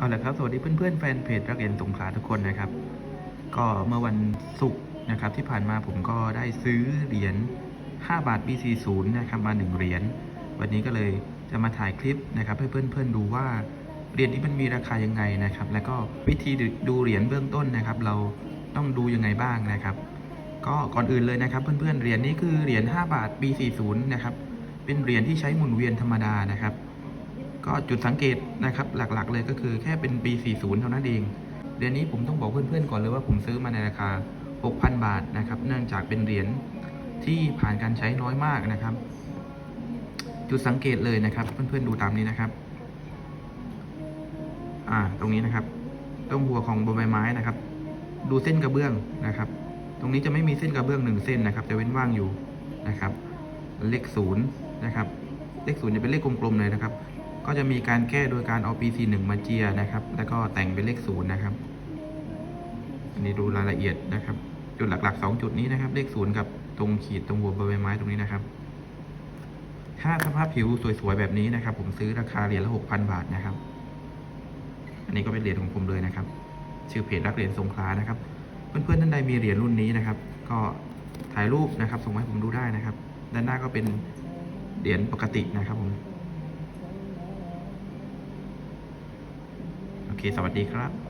เอาละครับสวัสดีเพื่อนๆแฟนเพจรักเรียนสงขลาทุกคนนะครับ ก็เมื่อวันศุกร์นะครับที่ผ่านมาผมก็ได้ซื้อเหรียญ5 บาท BC0 นะครับมา1เหรียญวันนี้ก็เลยจะมาถ่ายคลิปนะครับให้เพื่อนๆดูว่าเหรียญนี้มันมีราคายังไงนะครับ แล้วก็วิธีดูเหรียญเบื้องต้นนะครับ เราต้องดูยังไงบ้างนะครับ ก็ก่อนอื่นเลยนะครับเพื่อนๆเหรียญนี้คือเหรียญ5บาท B40 นะครับเป็นเหรียญที่ใช้หมุนเวียนธรรมดานะครับ ก็จุดสังเกตนะครับหลักๆ เลยก็คือแค่เป็นปี 40 เท่านั้นเองเหรียญนี้ผมต้องบอกเพื่อนๆก่อนเลยว่าผมซื้อมาในราคา 6,000 บาทนะครับ เนื่องจากเป็นเหรียญที่ผ่านการใช้น้อยมากนะครับ จุดสังเกตเลยนะครับ เพื่อนๆดูตามนี้นะครับ อ่าตรงนี้นะครับตรงหัวของใบไม้นะครับ ดูเส้นกระเบื้องนะครับ ตรงนี้จะไม่มีเส้นกระเบื้องหนึ่งเส้นนะครับ จะเว้นว่างอยู่นะครับ เลขศูนย์นะครับ เลขศูนย์จะเป็นเลขกลมๆเลยนะครับ ก็จะมีการแก้โดยการเอา PC1 มาเจียนะครับ แล้วก็แต่งเป็นเลขศูนย์นะครับ อันนี้ดูรายละเอียดนะครับ จุดหลักๆ 2 จุดนี้นะครับ เลขศูนย์กับตรงขีดตรงหัวใบไม้ตรงนี้นะครับ ถ้าสภาพผิวสวยๆแบบนี้นะครับ ผมซื้อราคาเหรียญละ6,000บาทนะครับ อันนี้ก็เป็นเหรียญของผมเลยนะครับ ชื่อเพจรักเหรียญสงขลานะครับ เพื่อนๆท่านใดมีเหรียญรุ่นนี้นะครับ ก็ถ่ายรูปนะครับ ส่งมาให้ผมดูได้นะครับ ด้านหน้าก็เป็นเหรียญปกตินะครับผม โอ เค สวัสดีครับ